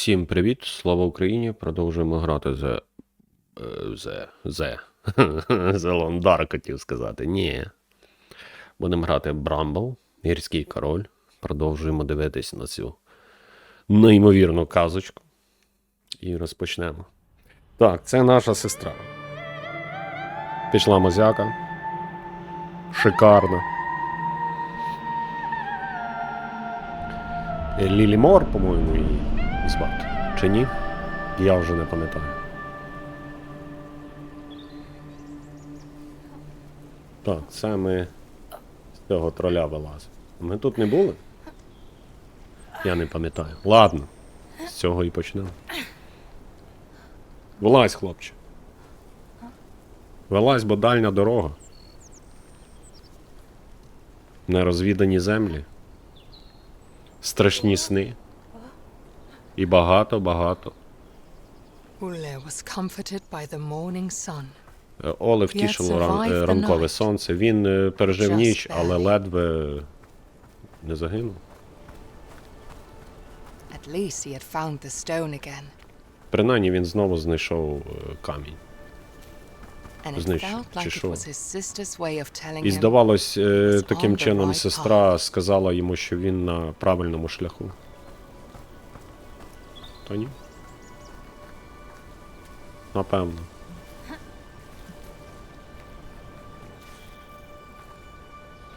Всім привіт, слава Україні! Продовжуємо грати за. е, Зе. Зе. За Dark хотів сказати. Ні. Будемо грати Брамбл, гірський король. Продовжуємо дивитись на цю неймовірну казочку. І розпочнемо. Так, це наша сестра. Пішла мозяка. Шикарна. Лілі Мор, по-моєму, її звати. Чи ні? Я вже не пам'ятаю. Так, це ми з цього троля вилазимо. Ми тут не були? Я не пам'ятаю. Ладно, з цього і почнемо. Вилазь, хлопче. Вилазь, бо дальня дорога. Нерозвідані землі. Страшні сни. Sun. Е, Оле втішило ран, е, ранкове сонце. Він е, пережив ніч, але ледве не загинув. Принаймні він знову знайшов камінь. Знищив, чи що? І здавалось, таким чином сестра сказала йому, що він на правильному шляху. То ні? Напевно.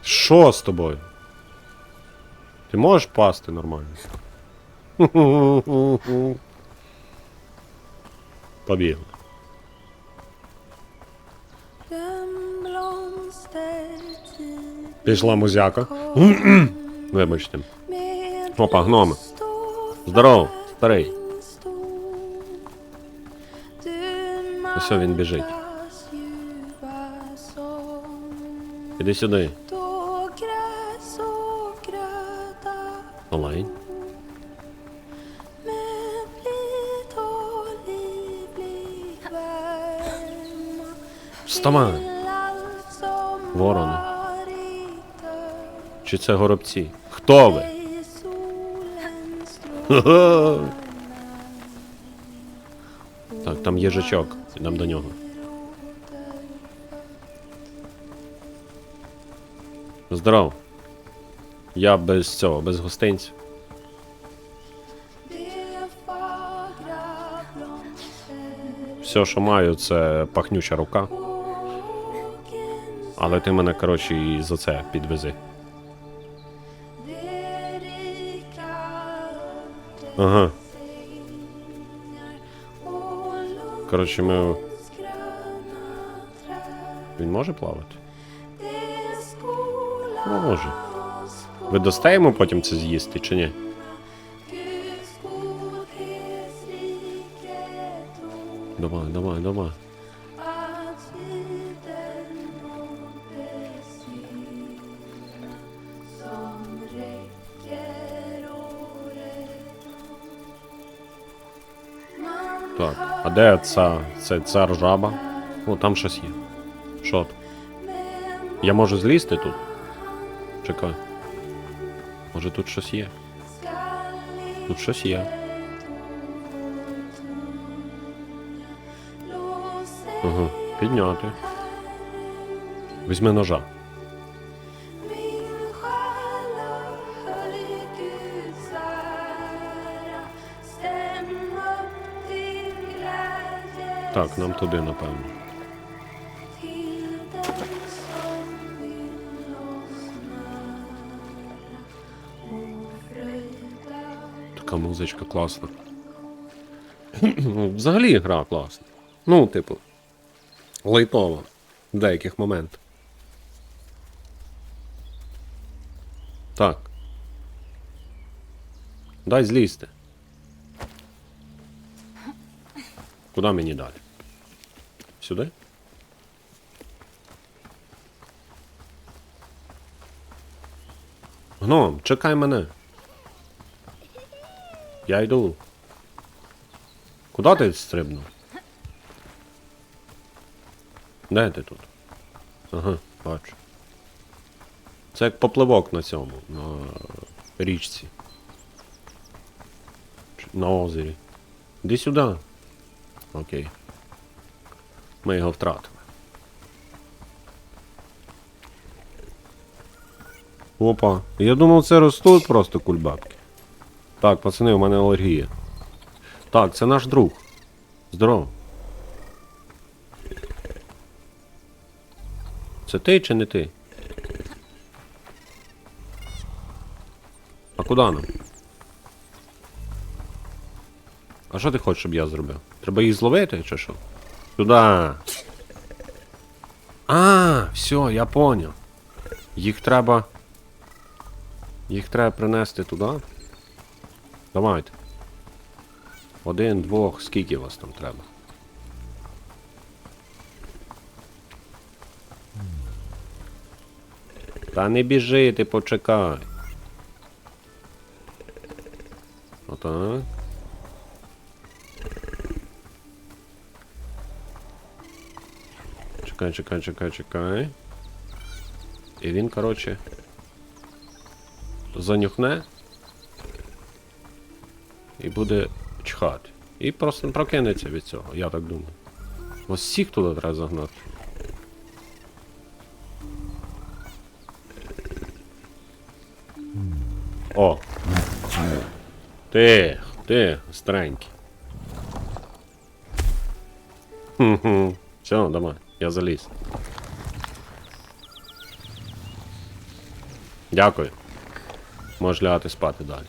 Що з тобою? Ти можеш пасти нормально? Побігли. Пішла музяка. Вибачте. Опа, гноми. Здорово, старий. Ось він біжить. Іди сюди. Олень. Вставай. Ворони. Чи це горобці? Хто ви? Так, там їжачок. Ідемо до нього. Здоров. Я без цього, без гостинців. Все, що маю, це пахнюча рука. Але ти мене, коротше, і за це підвези. Ага. Коротше, ми. Він може плавати? Може. Ви йому потім це з'їсти чи ні? Давай, давай, давай. Так, а де ця, це цар жаба? О, там щось є. Що? Я можу злізти тут? Чекай. Може тут щось є? Тут щось є. Ага, підняти. Візьми ножа. Так, нам туди, напевно. Така музичка класна. Взагалі гра класна. Ну, типу, лайтова в деяких моментах. Так. Дай злізти. Куди мені далі? Сюди? Гном, чекай мене. Я йду. Куди ти стрибнув? Де ти тут? Ага, бачу. Це як попливок на цьому, на річці. На озері. Іди сюди. Окей. Ми його втратили. Опа. Я думав, це ростуть просто кульбабки. Так, пацани, у мене алергія. Так, це наш друг. Здорово. Це ти чи не ти? А куди нам? А що ти хочеш, щоб я зробив? Треба їх зловити чи що? Сюди. А, все, я поняв. Їх треба. Їх треба принести туди. Давайте. Один, двох, скільки вас там треба? Та не біжи, ти почекай. Отак. Чекай, чекай, чекай, чекай. І він, коротше. Занюхне. І буде чхати. І просто прокинеться від цього, я так думаю. Ось всіх туди треба загнати. О! Ти, ти, старенький. Хм-хм. Все, давай, я заліз. Дякую. Можеш лягати спати далі.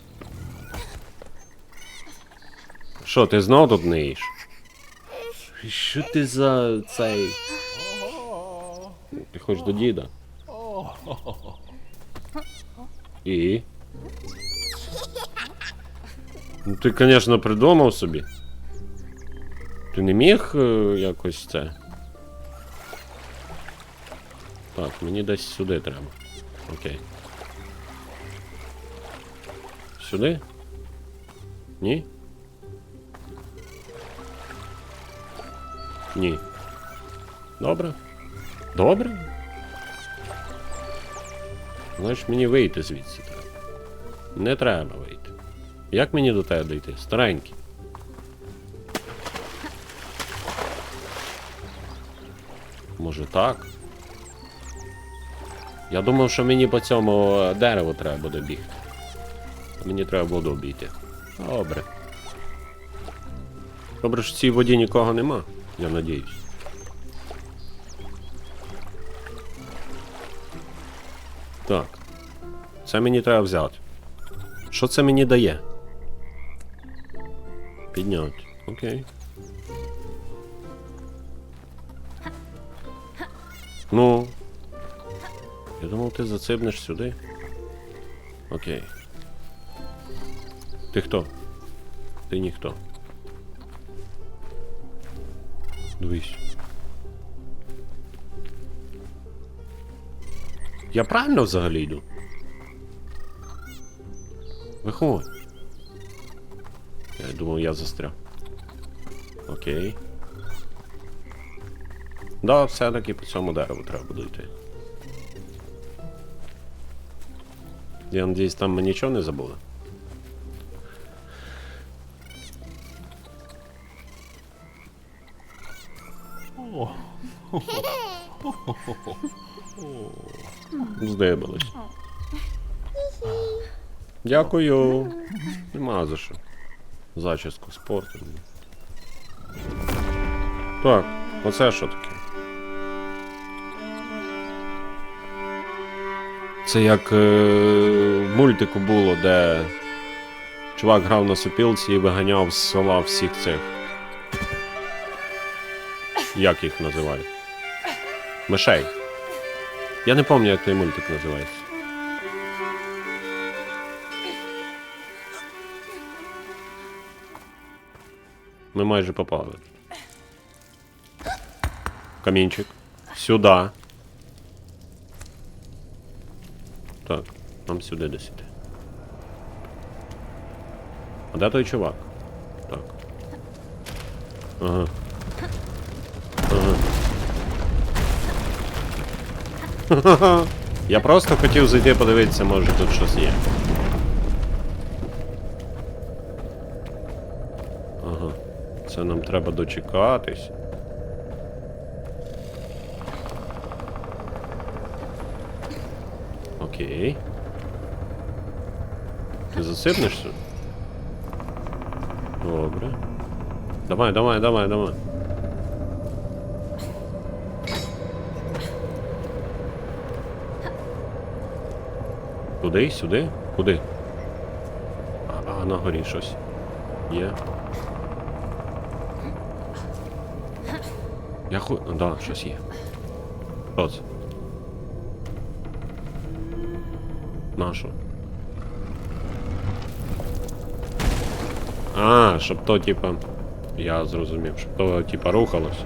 Що, ти знов тут не їш? Що ти за цей. Ти хочеш до діда? І? Ну ти, звісно, придумав собі. Ти не міг е, якось це. Так, мені десь сюди треба. Окей. Сюди? Ні? Ні. Добре. Добре? Значить мені вийти звідси треба. Не треба вийти. Як мені до тебе дійти? Старенький. Може так? Я думав, що мені по цьому е, дереву треба буде бігти. Мені треба воду обійти. Добре. Добре, що в цій воді нікого нема, я надіюсь. Так. Це мені треба взяти. Що це мені дає? Підняти. Окей. Ну. Я думав, ти зацибнеш сюди. Окей. Ти хто? Ти ніхто. Дивись. Я правильно взагалі йду? Виходь. Я думав, я застряг. Окей. Да, все-таки по цьому дереву треба буде йти. Я надіюсь, там ми нічого не забули. Здибалось. Дякую. Нема за що. Зачіску спорту. Так, оце що таке? Це як е, мультику було, де чувак грав на сопілці і виганяв з села всіх цих. Як їх називають? Мишей. Я не пам'ятаю, як той мультик називається. Ми майже попали. Камінчик. Сюди. Так, нам сюди десь іти. А де той чувак? Так. Ага. Ага. Я просто хотів зайти подивитися, може тут щось є. Ага. Це нам треба дочекатись. Окей. Ти засипнешся? Добре. Давай, давай, давай, давай. Туди, сюди? Куди? А, а на горі щось. Є. Я ху... Да, щось є. Що це? Нащо? А, щоб то, типа. Я зрозумів, щоб то, типа, рухалось.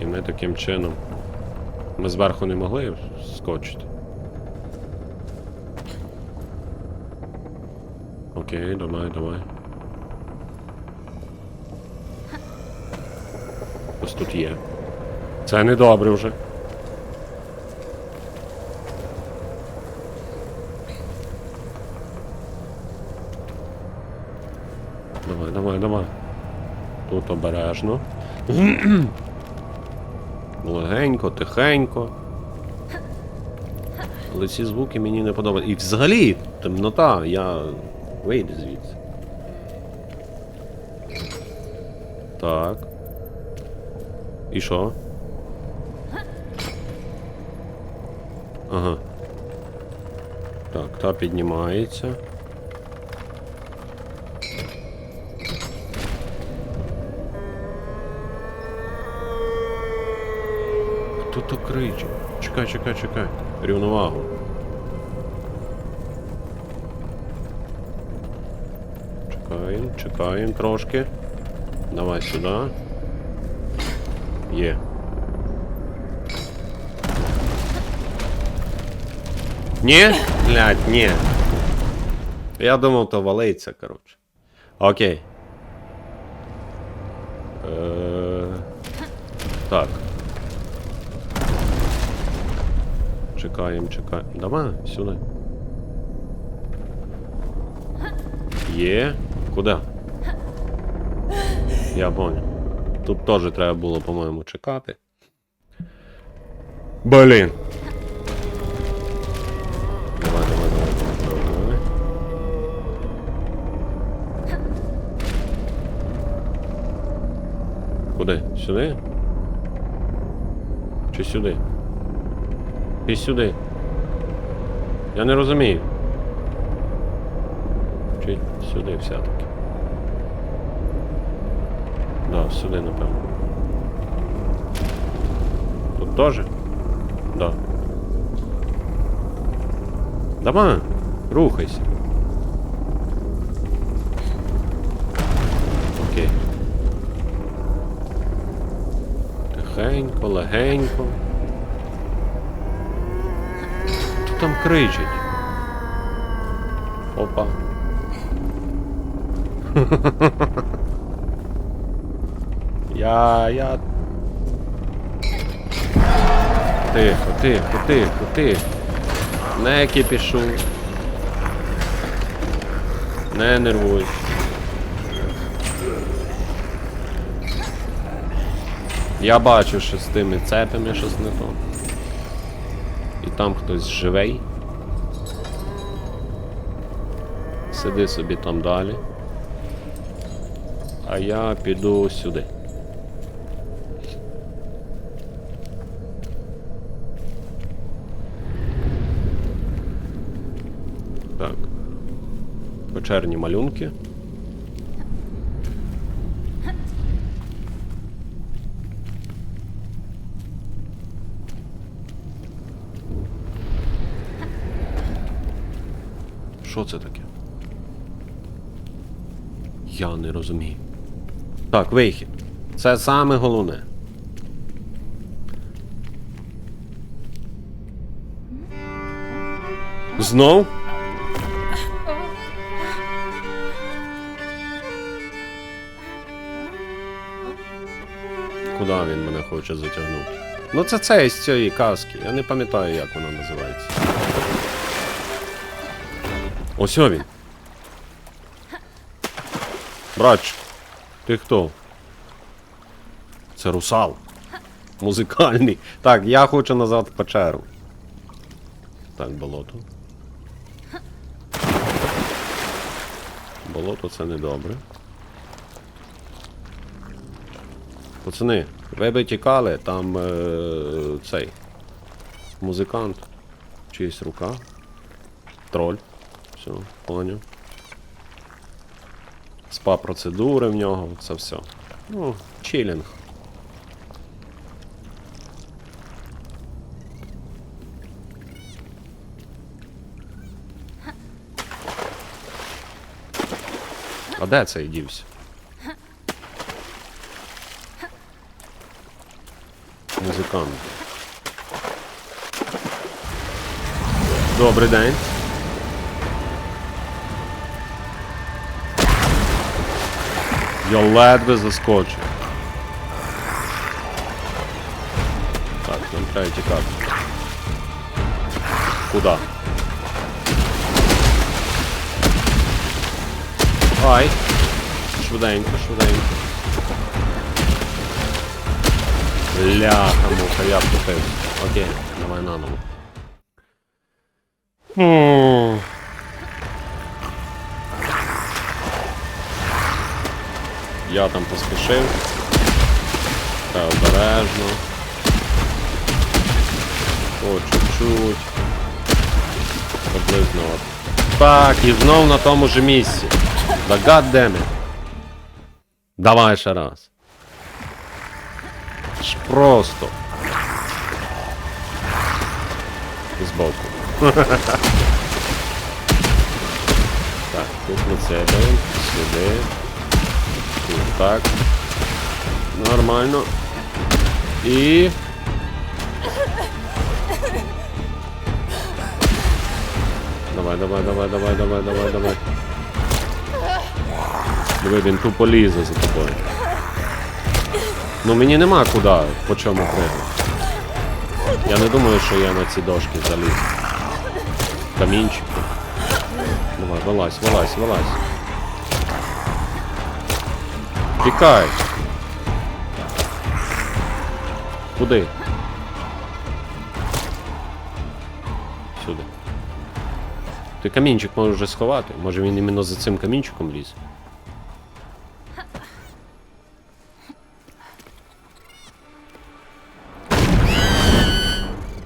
І ми таким чином. Ми зверху не могли скочити. Окей, давай, давай. Ось тут є. Це не добре вже. Давай, давай, давай. Обережно. Легенько, тихенько. Але ці звуки мені не подобаються. І взагалі, темнота, я вийду звідси. Так. І що? Ага. Так, та піднімається. Хто то кричить? Чекай, чекай, чекай. Рівновагу. Чекаємо, чекаємо трошки. Давай сюди. Є. Ні? Блядь, ні. Я думав, то валиться, коротше. Окей. Е, Так. Чекаємо, чекаємо. Давай, сюди. Є. Куди? Я понял. Тут теж треба було, по-моєму, чекати. Блін. Давай, давай, давай, давай, давай. Куди? Сюди? Чи сюди? Чи сюди? Я не розумію. Чи сюди все-таки? Да, сюди, напевно. Тут теж? Да. Давай, рухайся. Окей. Тихенько, легенько. Хто там кричить? Опа. Я, я. Тихо, тихо, тихо, тихо. Не кипішу. Не нервуй. Я бачу, що з тими цепами щось не то. Там хтось живий. Сиди собі там далі. А я піду сюди. Так. Печерні малюнки. Що це таке? Я не розумію. Так, вихід. Це саме головне. Знов? Куди він мене хоче затягнути? Ну це це із цієї казки. Я не пам'ятаю, як вона називається. Ось він. Брач, Ти хто? Це русал. Музикальний. Так, я хочу назад в печеру. Так, болото. Болото це не добре. Пацани, ви би тікали, там е, цей музикант. Чиїсь рука. Троль. Все, поняв. Спа процедури в нього, це все. Ну, чилінг. А де цей дівся? Музикант. Добрий день. Я ледве заскочив. Так, нам треба тікати. Куда? Ай. Швиденько, швиденько. Ляха, муха, я втопився. Окей, давай наново. Я там поспішив. Та обережно. О, чуть-чуть. Приблизно от. Так, і знов на тому ж місці. Да goddammit. Давай ще раз. Ж просто. Збоку. так, тут ми цепаємо, сюди. Так. Нормально. І. Давай, давай, давай, давай, давай, давай, давай. Диви, він тупо лізе за тобою. Ну мені нема куди, по чому пригати. Я не думаю, що я на ці дошки заліз. Камінчики. Давай, вилазь, вилазь, вилазь. Тікай. Куди? Сюди. Ти камінчик можеш вже сховати. Може він іменно за цим камінчиком ліз?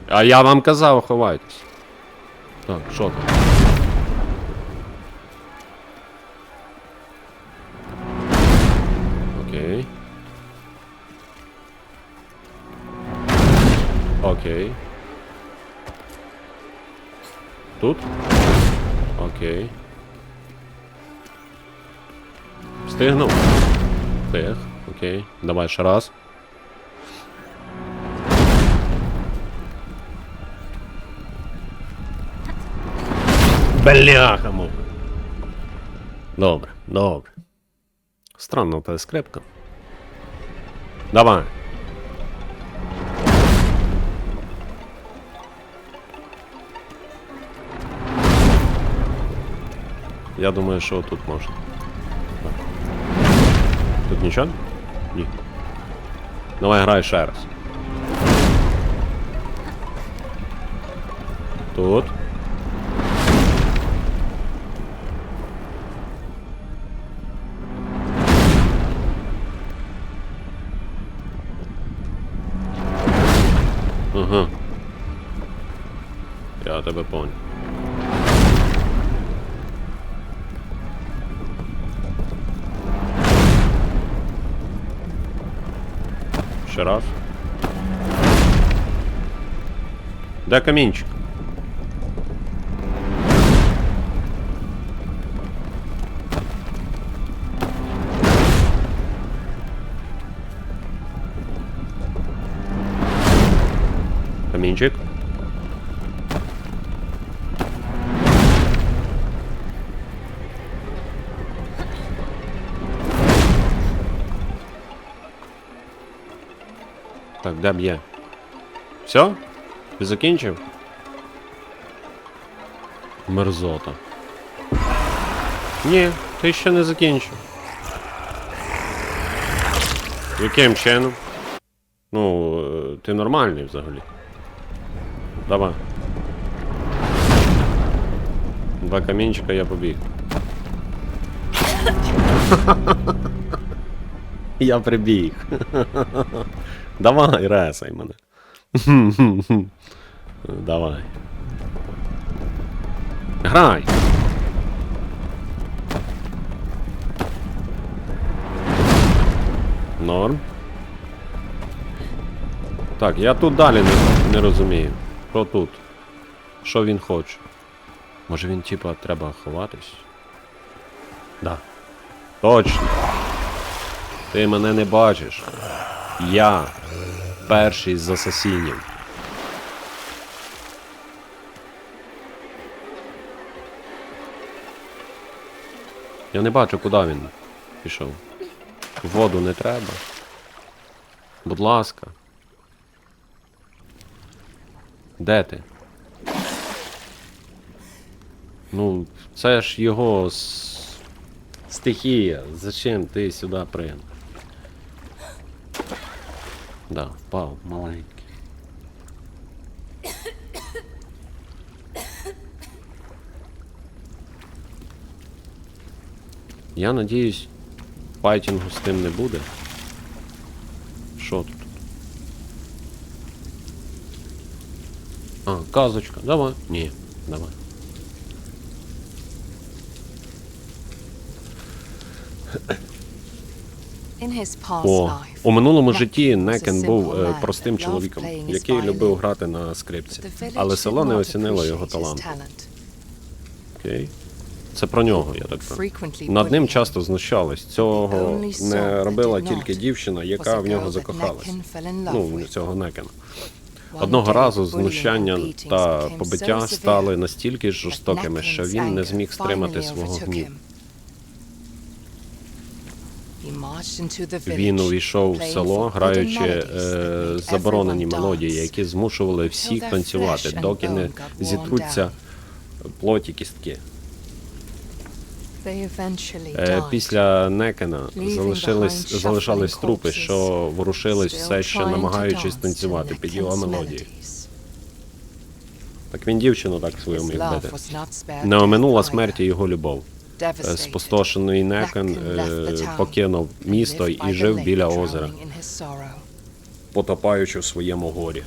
А я вам казав, ховайтесь. Так, що там? Окей. Тут? Окей. Встигнув? Встиг. Окей. Давай ще раз. Бляха муха. Добре, добре. Странно та скрипка. Давай. Я думаю, що тут можна. Так. Тут нічого? Ні. Давай грай ще раз. Тут. Де камінчик? Камінчик. Так, де б'є? Все? Ти закінчив? Мерзота. Ні, ти ще не закінчив. Яким чином? Ну, е, ти нормальний взагалі. Давай. Два камінчика я побіг. Я прибіг. Давай, ресай мене. Давай. Грай. Норм. Так, я тут далі не, не розумію. Що тут? Що він хоче? Може він типа треба ховатись? Да. Точно. Ти мене не бачиш. Я перший з асасінів. Я не бачу, куди він пішов. Воду не треба. Будь ласка. Де ти? Ну, це ж його стихія. Зачем ти сюди прийняв? Да, впав, маленький. Я надіюсь, файтінгу з тим не буде. Що тут? А, казочка. Давай. Ні, давай. О, у минулому житті Некен був е, простим чоловіком, який любив грати на скрипці. Але село не оцінило його talent. Окей. Це про нього, я так. Frequently Над ним часто знущались. Цього не робила тільки дівчина, яка в нього закохалась. Ну, цього Некена. Одного разу знущання та побиття стали настільки жорстокими, що він не зміг стримати свого гніву. Він увійшов в село, граючи е, заборонені мелодії, які змушували всіх танцювати, доки не зітруться плоті кістки. Е. Після Некена залишились, залишались трупи, що ворушились все ще намагаючись танцювати під його мелодії. Так він дівчину так свою міг бити. Не оминула смерті його любов. Е, Спустошений Некен е, покинув місто і жив біля озера, потопаючи в своєму горі,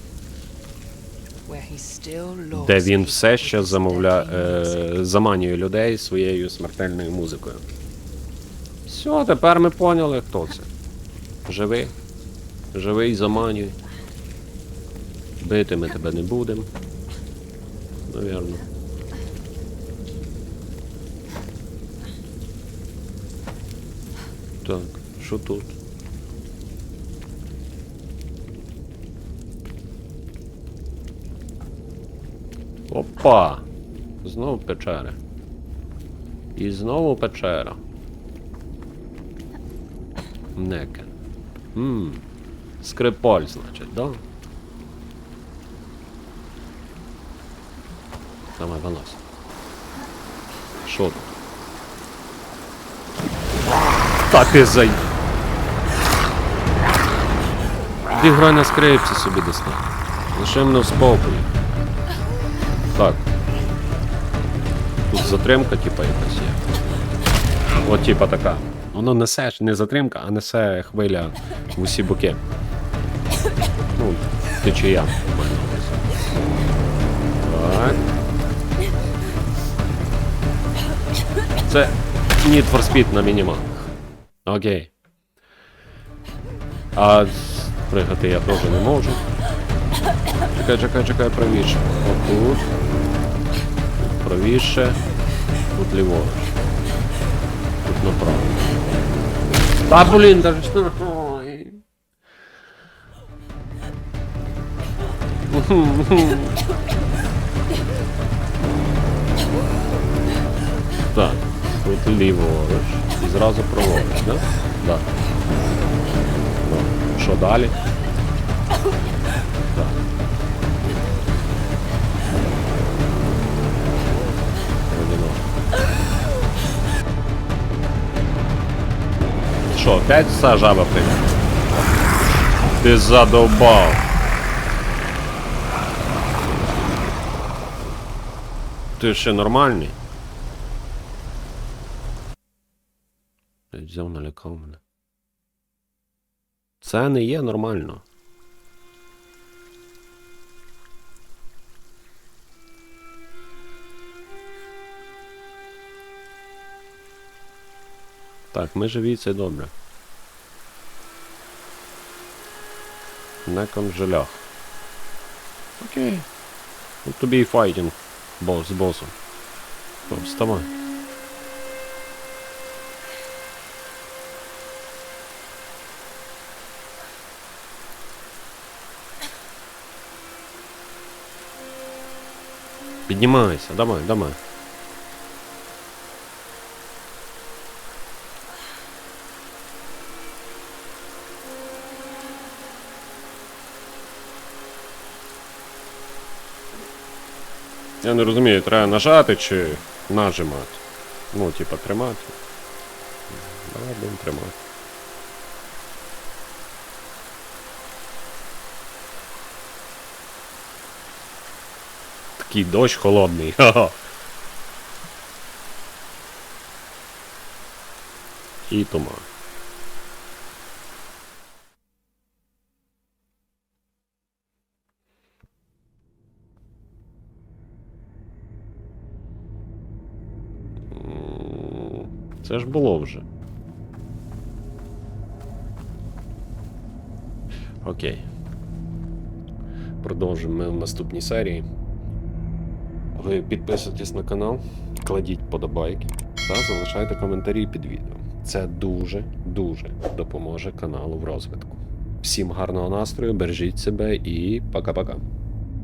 де він все ще замовля... е, заманює людей своєю смертельною музикою. Все, тепер ми поняли, хто це. Живий. Живий заманює. Бити ми тебе не будемо. Навірно. Так, що тут? Опа! Знову печери. І знову печера. Некен. Ммм. Скрипаль, значить, да? Давай, вилазь. Що тут? Та ти зай... Іди грай на скрипці собі десь. Лише мене в спокої. Так. Тут затримка, типа, якась є. От, типа така. Воно несе не затримка, а несе хвиля в усі боки. Ну, течія. Так. Це Need for Speed на мінімалках. Окей. А пригати я теж не можу. Чекай, чекай, чекай, правіше. Отут. Тут правіше. Тут ліворуч. Тут направо. Та блін, даже. Ой. Так, тут ліворуч. І зразу праворуч, да? Да. Ну, що далі? Водяно. Що, опять ця жаба прийде? Ти задовбав. Ти ще нормальний? Блядь, Взяв мене. Це не є нормально. Так, ми живі, це добре. На конжелях. Окей. От тобі і файтінг, бос з босом. О, вставай. Піднімайся, давай, давай. Я не розумію, треба нажати чи нажимати. Ну, типа, тримати. Давай будемо тримати. Такий дощ холодний. Ха-ха. І туман. Це ж було вже. Окей. Продовжимо ми в наступній серії. Ви підписуйтесь на канал, кладіть подобайки та залишайте коментарі під відео. Це дуже, дуже допоможе каналу в розвитку. Всім гарного настрою, бережіть себе і пока-пока.